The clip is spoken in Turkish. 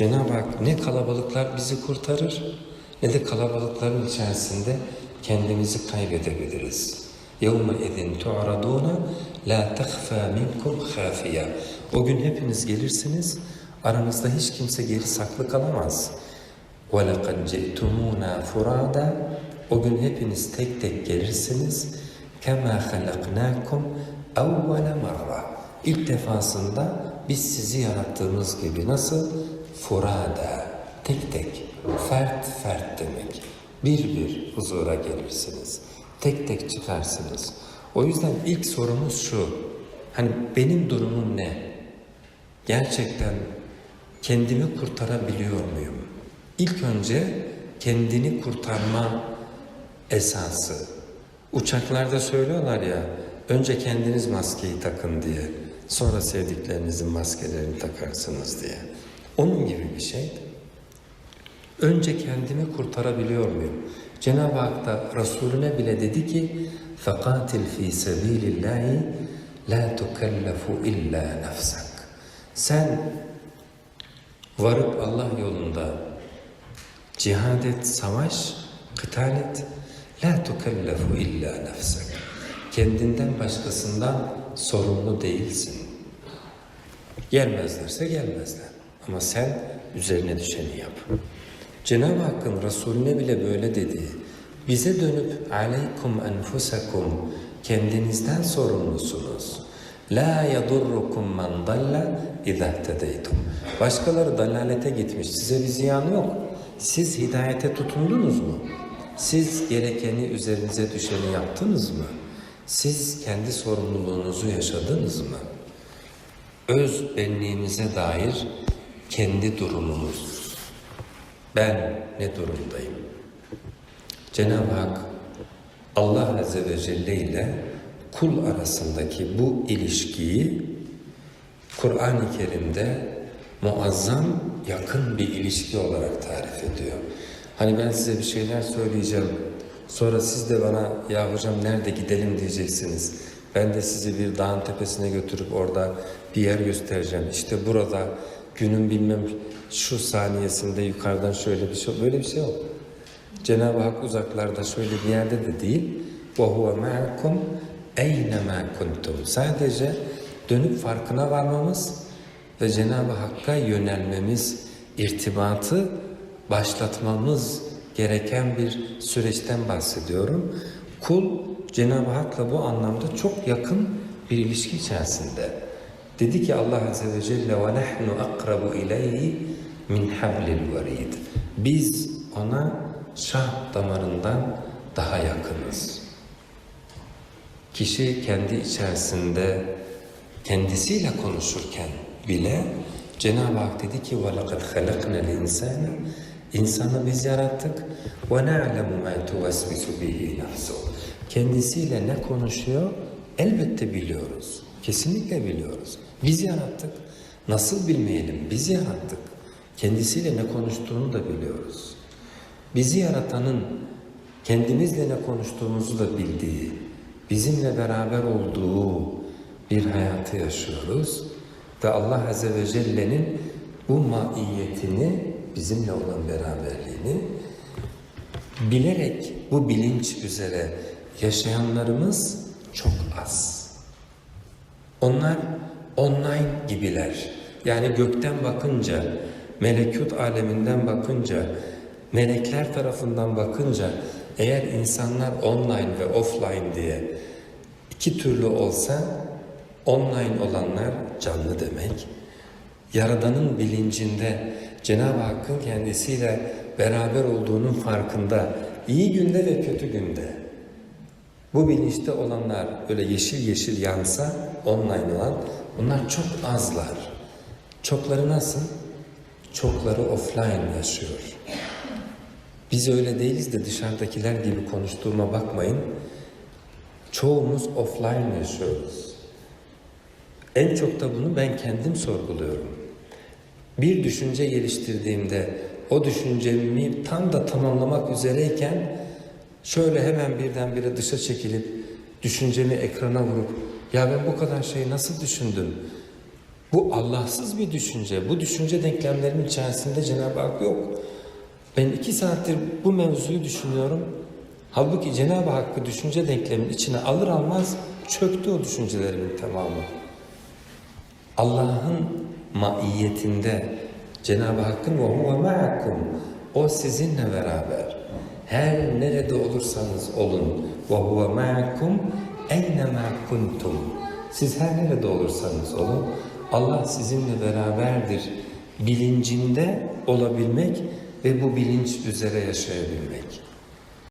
Cenab-ı Hak ne kalabalıklar bizi kurtarır ne de kalabalıkların içerisinde kendimizi kaybedebiliriz. يَوْمَ اِذٍ تُعْرَضُونَ لَا تَخْفَى مِنْكُمْ خَافِيَةً O gün hepiniz gelirsiniz, aranızda hiç kimse geri saklı kalamaz. وَلَقَدْ جِئْتُمُونَا فُرَادًا O gün hepiniz tek tek gelirsiniz. كَمَا خَلَقْنَاكُمْ اَوَّلَ مَرَّةً İlk defasında biz sizi yarattığımız gibi nasıl? Furada, tek tek, fert fert demek. Bir bir huzura gelirsiniz. Tek tek çıkarsınız. O yüzden ilk sorumuz şu. Hani benim durumum ne? Gerçekten kendimi kurtarabiliyor muyum? İlk önce kendini kurtarma esası. Uçaklarda söylüyorlar ya, önce kendiniz maskeyi takın diye, sonra sevdiklerinizin maskelerini takarsınız diye. Onun gibi bir şey. Önce kendimi kurtarabiliyor muyum? Cenab-ı Hak da Resulüne bile dedi ki فَقَاتِلْ ف۪ي سَب۪يلِ اللّٰهِ لَا تُكَلَّفُ اِلَّا نَفْسَكَ Sen varıp Allah yolunda cihad et, savaş, kıtal et. La tukallafu illa nefsek. Kendinden başkasından sorumlu değilsin. Gelmezlerse gelmezler. Ama sen üzerine düşeni yap. Cenab-ı Hakk'ın Resulüne bile böyle dediği, bize dönüp aleykum enfusakum kendinizden sorumlusunuz. La yadurrukum man dalla idha tedeytum. Başkaları dalalete gitmiş. Size bir ziyanı yok. Siz hidayete tutundunuz mu? Siz gerekeni üzerinize düşeni yaptınız mı? Siz kendi sorumluluğunuzu yaşadınız mı? Öz benliğimize dair kendi durumumuz. Ben ne durumdayım? Cenab-ı Hak Allah Azze ve Celle ile kul arasındaki bu ilişkiyi Kur'an-ı Kerim'de muazzam yakın bir ilişki olarak tarif ediyor. Hani ben size bir şeyler söyleyeceğim. Sonra siz de bana ya hocam nerede gidelim diyeceksiniz. Ben de sizi bir dağın tepesine götürüp orada bir yer göstereceğim. İşte burada günün bilmem şu saniyesinde yukarıdan şöyle bir şey böyle bir şey yok. Cenab-ı Hak uzaklarda şöyle bir yerde de değil. وَهُوَ مَعَكُمْ اَيْنَمَا كُنْتُمْ Sadece dönüp farkına varmamız ve Cenab-ı Hakk'a yönelmemiz, irtibatı başlatmamız gereken bir süreçten bahsediyorum. Kul Cenab-ı Hak'la bu anlamda çok yakın bir ilişki içerisinde. Dedi ki Allah Azze ve Celle وَنَحْنُ أَقْرَبُ إِلَيْهِ مِنْ حَبْلِ الْوَرِيدِ Biz ona şah damarından daha yakınız. Kişi kendi içerisinde kendisiyle konuşurken bile Cenab-ı Hak dedi ki وَلَقَدْ خَلَقْنَا الْاِنْسَانَ İnsanı biz yarattık وَنَعْلَمُ مَا تُوَسْوِسُ بِهِ نَفْسُ Kendisiyle ne konuşuyor? Elbette biliyoruz. Kesinlikle biliyoruz. Biz yarattık. Nasıl bilmeyelim? Biz yarattık. Kendisiyle ne konuştuğunu da biliyoruz. Bizi yaratanın kendimizle ne konuştuğumuzu da bildiği, bizimle beraber olduğu bir hayatı yaşıyoruz. Ve Allah Azze ve Celle'nin bu maiyetini, bizimle olan beraberliğini bilerek bu bilinç üzere yaşayanlarımız çok az. Onlar online gibiler. Yani gökten bakınca, melekut aleminden bakınca, melekler tarafından bakınca eğer insanlar online ve offline diye iki türlü olsa online olanlar canlı demek. Yaradanın bilincinde Cenab-ı Hakk'ın kendisiyle beraber olduğunun farkında iyi günde ve kötü günde bu bilinçte olanlar öyle yeşil yeşil yansa online olan bunlar çok azlar. Çokları nasıl? Çokları offline yaşıyor. Biz öyle değiliz de dışarıdakiler gibi konuştuğuma bakmayın. Çoğumuz offline yaşıyoruz. En çok da bunu ben kendim sorguluyorum. Bir düşünce geliştirdiğimde o düşüncemi tam da tamamlamak üzereyken şöyle hemen birdenbire dışa çekilip düşüncemi ekrana vurup ya ben bu kadar şeyi nasıl düşündüm Bu Allahsız bir düşünce. Bu düşünce denklemlerinin içerisinde Cenab-ı Hak yok. Ben iki saattir bu mevzuyu düşünüyorum. Halbuki Cenab-ı Hakk'ı düşünce denkleminin içine alır almaz çöktü o düşüncelerimin tamamı. Allah'ın maiyetinde Cenab-ı Hakk'ın ve huve o sizinle beraber her nerede olursanız olun ve huve ma'akum eyne kuntum siz her nerede olursanız olun Allah sizinle beraberdir bilincinde olabilmek ve bu bilinç üzere yaşayabilmek.